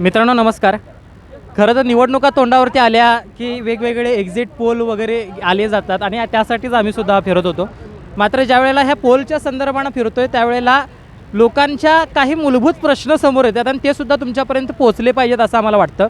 मित्रांनो नमस्कार. खरं तर निवडणुका तोंडावरती आल्या की वेगवेगळे एक्झिट पोल वगैरे आले जातात आणि त्यासाठीच आम्ही सुद्धा फिरत होतो. मात्र ज्यावेळेला ह्या पोलच्या संदर्भानं फिरतोय त्यावेळेला लोकांच्या काही मूलभूत प्रश्न समोर येतात आणि ते सुद्धा तुमच्यापर्यंत पोहोचले पाहिजेत असं आम्हाला वाटतं.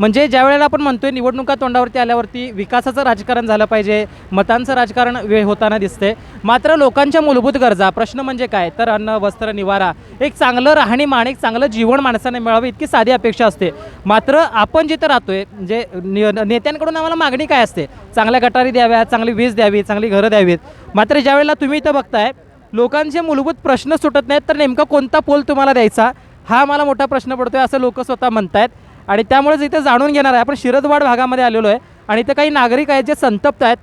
म्हणजे ज्या वेळेला आपण म्हणतोय निवडणुका तोंडावरती आल्यावरती विकासाचं राजकारण झालं पाहिजे मतांचं राजकारण वेळ होताना दिसते. मात्र लोकांच्या मूलभूत गरजा प्रश्न म्हणजे काय? तर अन्न वस्त्र निवारा. एक चांगलं राहणीमान एक चांगलं जीवन माणसाने मिळावं इतकी साधी अपेक्षा असते. मात्र आपण जिथं राहतोय म्हणजे जे नेत्यांकडून आम्हाला मागणी काय असते? चांगल्या गटारी द्याव्या चांगली वीज द्यावी चांगली घरं द्यावीत. मात्र ज्या वेळेला तुम्ही इथं बघताय लोकांचे मूलभूत प्रश्न सुटत नाहीत तर नेमका कोणता पोल तुम्हाला द्यायचा? हा मला मोठा प्रश्न पडतोय असं लोक स्वतः म्हणतायत. आणि त्यामुळेच इथे जाणून घेणार आहे. आपण शिरदवाड भागामध्ये आलेलो आहे आणि इथे काही नागरिक आहेत जे संतप्त आहेत.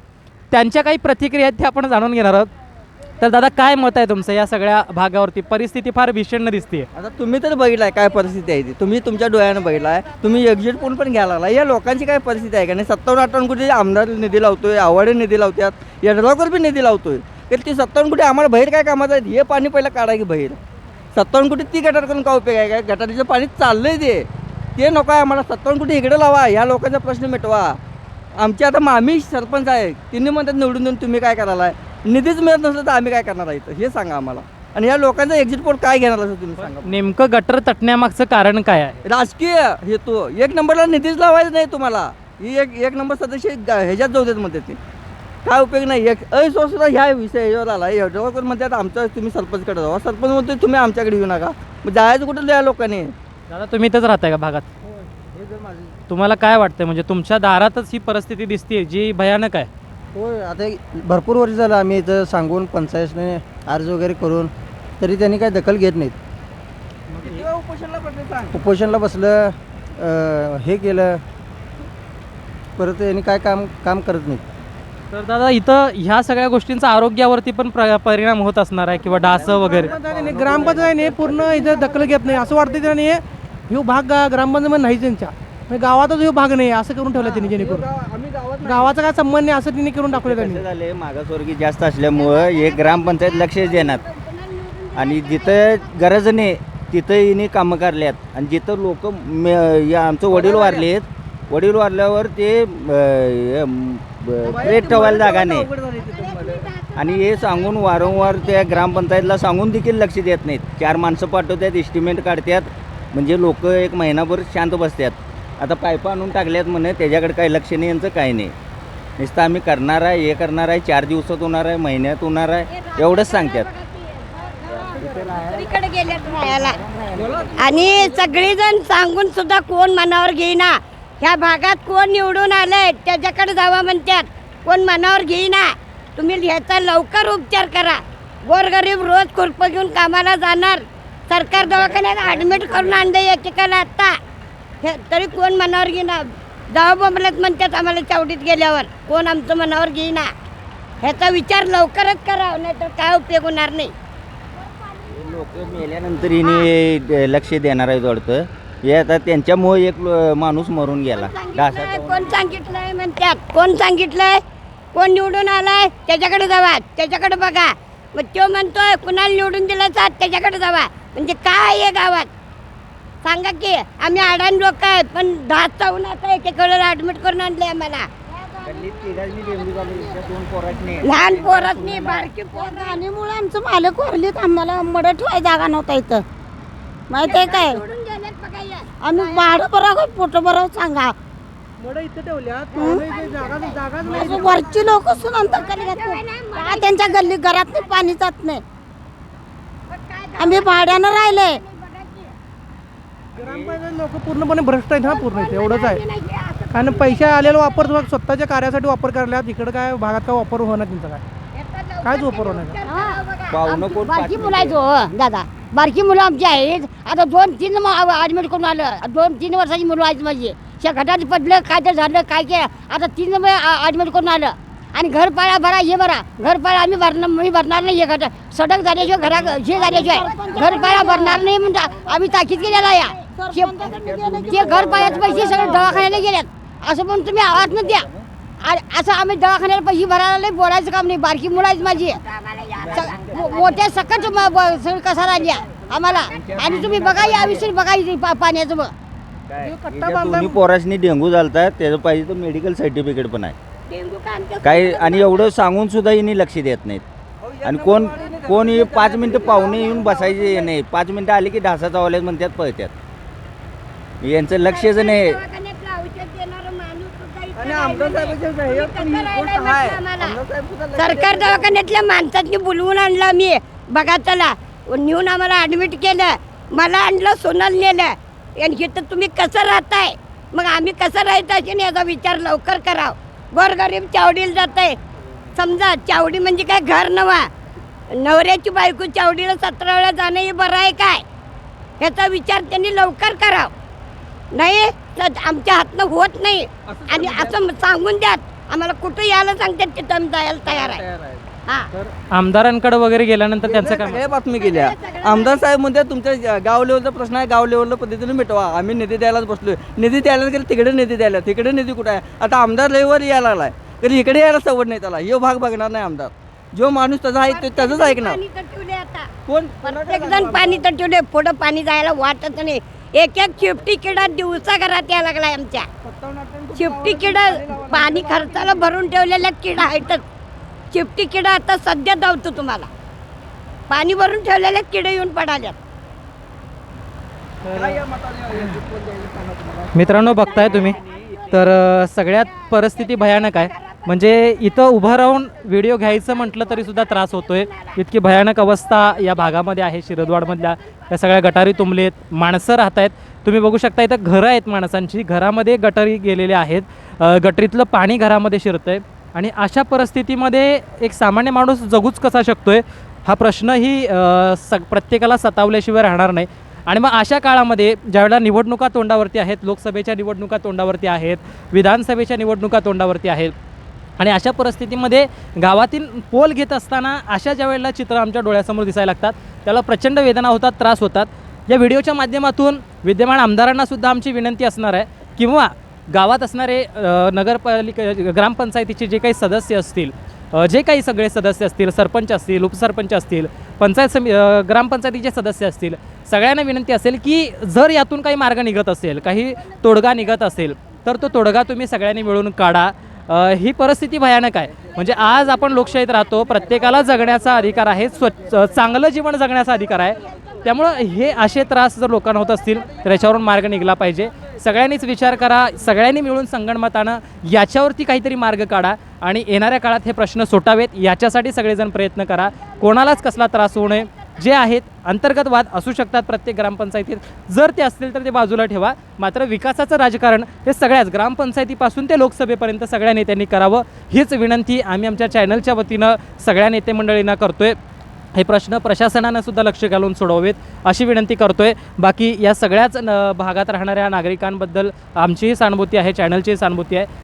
त्यांच्या काही प्रतिक्रिया आहेत त्या आपण जाणून घेणार आहोत. तर दादा काय मत आहे तुमचं? या सगळ्या भागावरती परिस्थिती फार भीषण दिसते आता तुम्ही तर बघितलाय काय परिस्थिती आहे ती. तुम्ही तुमच्या डोळ्यानं बघितलाय. तुम्ही एक्झिट पोल पण घ्यायला लागला या लोकांची काय परिस्थिती आहे का नाही? सत्तावन्न अठ्ठावन्न कोटी आमदार निधी लावतोय आवाडे निधी लावतात यड्रावकर बी निधी लावतोय. तर ती सत्तावन्न कोटी आम्हाला बाहेर काय कामाचं आहे? हे पाणी पहिलं काढा की बाहेर. सत्तावन्न कोटी ती गटार करून काय उपयोग आहे? काय गटारीचं पाणी चाललंय ते. ते नको आहे आम्हाला सत्तावन्न कोटी इकडे लावा ह्या लोकांचा प्रश्न मिटवा. आमचे आता मामी सरपंच आहे तिन्ही म्हणतात निवडून देऊन तुम्ही काय करायला निधीच मिळत नसलं तर आम्ही काय करणार आहे? हे सांगा आम्हाला. आणि या लोकांचा एक्झिट पोल काय घेणार असं तुम्ही सांगा. नेमकं गटर तटण्यामागचं कारण काय आहे? राजकीय हेतू. एक नंबरला निधीच लावायचा नाही तुम्हाला. ही एक एक नंबर सदस्य ह्याच्यात जाऊ देत म्हणते ते. काय उपयोग नाही. एक अविश्वास ह्या विषय ह्याच्यावर आला ह्याच्यावर म्हणतात आमचं तुम्ही सरपंचकडे जावा. सरपंच म्हणतो तुम्ही आमच्याकडे येऊ नका. मग जायचं कुठं या लोकांनी? दादा तुम्ही इथंच राहताय का भागात? तुम्हाला काय वाटतं म्हणजे तुमच्या दारातच ही परिस्थिती दिसते जी भयानक आहे. होय आता एक भरपूर वर्ष झालं आम्ही इथं सांगून पंचायतने अर्ज वगैरे करून तरी त्यांनी काही दखल घेत नाहीत. किती वेळा उपोषणला पडले सांग. उपोषणला बसलं अं, हे केलं परत यांनी काय काम काम करत नाहीत. तर दादा इथं ह्या सगळ्या गोष्टींचा आरोग्यावरती पण प्र परिणाम होत असणार आहे किंवा डासं वगैरे. ग्रामपंचायतीने पूर्ण इथं दखल घेत नाही असं वाटतं त्याने. ह्यो भाग गा- ग्रामपंचायत नाहीच त्यांच्या. म्हणजे गावातच ह्यो भाग नाही असं करून ठेवलं त्यांनी जेणेकरून. आम्ही गावात गावाचा काय संबंध नाही असं त्यांनी करून टाकलं कसं त्यांनी झाले? मागासवर्गीय जास्त असल्यामुळं हे ग्रामपंचायत लक्ष देणार. आणि जिथं गरज नाही तिथं हिने कामं करल्यात. आणि जिथं लोक आमचं वडील वारलेत वडील वारल्यावर ते प्लेट ठेवायला जागा नाही. आणि हे सांगून वारंवार त्या ग्रामपंचायतला सांगून देखील लक्ष देत नाहीत. चार माणसं पाठवतात एस्टिमेट काढतात. म्हणजे लोक एक महिनाभर शांत बसतात आता पायपा आणून टाकल्यात म्हणे त्याच्याकडे काही लक्ष नाही यांचं काही नाही. नुसतं आम्ही करणार आहे हे करणार आहे चार दिवसात होणार आहे महिन्यात होणार आहे एवढंच सांगतात गेल्यात राहायला आणि सगळेजण सांगून सुद्धा कोण मनावर घेईना. ह्या भागात कोण निवडून आलंय त्याच्याकडे जावा म्हणतात कोण मनावर घेईना. तुम्ही ह्याचा लवकर उपचार करा. गोरगरीब रोज खुरप घेऊन कामाला जाणार. सरकार दवाखान्यात ॲडमिट करून आणलं एकेकाला आत्ता हे तरी कोण मनावर घेईना. जावा बोंबलत म्हणतात आम्हाला चावडीत गेल्यावर. कोण आमचं मनावर घेईना. ह्याचा विचार लवकरच करा नाहीतर काय उपयोग होणार नाही. लोक मेल्यानंतर हिने लक्ष देणार आहे वाटतं. हे आता त्यांच्यामुळे एक लो- माणूस मरून गेला. डासाचा? कोण सांगितलंय म्हणतात? कोण सांगितलंय? कोण निवडून आलाय? त्याच्याकडे जावा. त्याच्याकडे बघा. मग तो म्हणतोय कुणाला निवडून दिलं तर त्याच्याकडे जावा. म्हणजे काय आहे गावात? सांगा की आम्ही अडाण लोक आहे पण दहा चावून आता एकेकडे ऍडमिट करून आणले आम्हाला. लहान पोरच नाही बारकी पोर. पाणीमुळे आमचं मालक वारलीत आम्हाला मड ठेवाय जागा नव्हता इथं. माहिती आहे काय. आम्ही भाडं बरं पोट बरं सांगा. मड इथं ठेवल्यात. जागा जागाच नाही. असं वरची लोक सुनंतर त्यांच्या गल्ली घरात नाही पाणी जात नाही. आम्ही भाड्यानं राहिले. ग्रामपंचायत लोक पूर्णपणे भ्रष्ट आहेत हा पूर्ण इथे एवढंच आहे. कारण पैसे आलेला वापर स्वतःच्या कार्यासाठी वापर करल्यात इकडे काय भागात काय वापर होणार त्यांचा काय? कायच वापर होणार पाहुणं कोण बारकी मुलं आहेत हो दादा. बारकी मुलं आमची आहेत. आता दोन तीन ॲडमिट करून आलं. दोन तीन वर्षाची मुलं आहेत माझी. घटात पडलं काय तर झालं काय केलं आता तीन ॲडमिट करून आलं. आणि घर पाळा भरा हे भरा. घर पाळा आम्ही भरणार मी भरणार नाही हे घट सडक झाल्याशिवाय घरा हे झाल्याशिवाय घर पाळा भरणार नाही म्हणता आम्ही ताकीद केलेला या. ते- ते घर पाळ्याचे पैसे सगळे दवाखान्याला गेल्यात असं पण तुम्ही आवाज न द्या. आ- असं आम्ही दवाखान्याला पैसे भरायला नाही बोलायचं काम नाही. बारकी मुलं आहेत माझी. स- मो- मोठ्या सकट म- ब- सगळं कसा राहिल्या? आम्हाला. आणि तुम्ही बघा या विषयी बघा इथे पा- पाण्याचं मग काय? कट्टा याच्या बांधला- दोन्ही पोरासनी डेंगू झालतात त्याचं पाहिजे तर मेडिकल सर्टिफिकेट पण आहे. डेंगू का आमच्या काय आणि एवढं सांगून सुद्धा यांनी लक्ष देत नाहीत आणि कोण कोण हे पाच मिनटं पाहुणे येऊन बसायचे नाही पाच मिनटं आले की ढासा चावल्यात म्हणतात पळतात यांचं लक्षच नाही दवाखान्यातलं औषध देणारं माणूस सुद्धा इथं आणि राहिलेलं आमदार नाही. साहेबांच्या ह्याच्यावर पण तुम्ही ही कसं गोष्ट राहिलाय आहे. म्हटलं आम्हाला. आमदार साहेब सुद्धा लक्ष सरकार देत नाही. दवाखान्यातल्या माणसांनी बोलवून आणलं मी बघा चला नेऊन आम्हाला ॲडमिट केलं मला आणलं सोनल नेलं आणि इथं तुम्ही कसं राहताय मग आम्ही कसं राहायचं अशी याचा विचार लवकर कराव गोरगरीब चावडीला जात आहे समजा चावडी म्हणजे काय घर नवा नवऱ्याची बायको चावडीला सतरा वेळा जाणं हे बरं आहे काय? ह्याचा विचार त्यांनी लवकर करावा. नाही तर आमच्या हातनं होत नाही. आणि असं सांगून द्यात आम्हाला कुठं यायला सांगतात तिथं आम्ही जायला तयार आहे. आमदारांकडे वगैरे गेल्यानंतर त्यांचं काय सगळ्या बातमी केल्या आमदार साहेब म्हणते तुमच्या गाव लेवलचा प्रश्न आहे गाव लेवलला पद्धतीने मिटवा. आम्ही निधी द्यायलाच बसलोय. निधी द्यायला गेलं तिकडे निधी द्यायला. तिकडे निधी कुठे आहे? आता आमदार लेवल यायला लागलाय. तरी इकडे यायला सवड नाही त्याला. हे भाग बघणार नाही आमदार. जो माणूस त्याचा आहे ते त्याचंच ऐकणार. पाणी तर ठेवले आता. कोण? प्रत्येक जण पाणी तर ठेवले. पुढं पाणी जायला वाटत नाही. एक एक चिपटी किडा दिवसा घरात यायला लागलाय आमच्या. चिपटी किडा पाणी खर्चाला भरून ठेवलेल्या किडा आहेतच चिपटी किडा आता सध्या धावतो तुम्हाला. पाणी भरून ठेवलेले किडे येऊन पडाल्यात. मित्रांनो बघताय तुम्ही. तर अ, सगळ्यात परिस्थिती भयानक आहे. म्हणजे इथं उभं राहून व्हिडिओ घ्यायचं म्हटलं तरी सुद्धा त्रास होतोय. इतकी भयानक अवस्था या भागामध्ये आहे शिरदवाडमधल्या. या सगळ्या गटारी तुंबलेत माणसं राहत आहेत तुम्ही बघू शकता इथं घरं आहेत माणसांची. घरामध्ये गटारी गेलेले आहेत. अ, गटरीतलं पाणी घरामध्ये शिरतंय. आणि अशा परिस्थितीमध्ये एक सामान्य माणूस जगूच कसा शकतो आहे हा प्रश्नही स सग प्रत्येकाला सतावल्याशिवाय राहणार नाही. आणि मग अशा काळामध्ये ज्यावेळेला निवडणुका तोंडावरती आहेत लोकसभेच्या निवडणुका तोंडावरती आहेत विधानसभेच्या निवडणुका तोंडावरती आहेत आणि अशा परिस्थितीमध्ये गावातील पोल घेत असताना अशा ज्या वेळेला चित्र आमच्या डोळ्यासमोर दिसायला लागतात त्याला प्रचंड वेदना होतात त्रास होतात. या व्हिडिओच्या माध्यमातून विद्यमान आमदारांनासुद्धा आमची विनंती असणार आहे किंवा गावात असणारे नगरपालिका ग्रामपंचायतीचे जे काही सदस्य असतील जे काही सगळे सदस्य असतील सरपंच असतील उपसरपंच असतील पंचायत समि ग्रामपंचायतीचे सदस्य असतील सगळ्यांना विनंती असेल की जर यातून काही मार्ग निघत असेल काही तोडगा निघत असेल तर तो तोडगा तुम्ही सगळ्यांनी मिळून काढा. ही परिस्थिती भयानक आहे. म्हणजे आज आपण लोकशाहीत राहतो प्रत्येकाला जगण्याचा अधिकार आहे स्वच्छ चांगलं जीवन जगण्याचा अधिकार आहे. त्यामुळं हे असे त्रास जर लोकांना होत असतील तर याच्यावरून मार्ग निघला पाहिजे. सगळ्यांनीच विचार करा सगळ्यांनी मिळून संगणमतानं याच्यावरती काहीतरी मार्ग काढा आणि येणाऱ्या काळात हे प्रश्न सुटावेत. याच्यासाठी सगळेजण प्रयत्न करा. कोणालाच कसला त्रास होऊ नये. जे आहेत अंतर्गत वाद असू शकतात प्रत्येक ग्रामपंचायतीत. जर ते असतील तर ते बाजूला ठेवा. मात्र विकासाचं राजकारण हे सगळ्याच ग्रामपंचायतीपासून ते लोकसभेपर्यंत सगळ्या नेत्यांनी करावं. हीच विनंती आम्ही आमच्या चॅनलच्या वतीनं सगळ्या नेते मंडळींना करतोय. हे प्रश्न प्रशासनानं सुद्धा लक्ष घालून सोडवावेत अशी विनंती करतोय. बाकी या सगळ्याच न भागात राहणाऱ्या नागरिकांबद्दल आमचीही सहानुभूती आहे चॅनलचीही सहानुभूती आहे.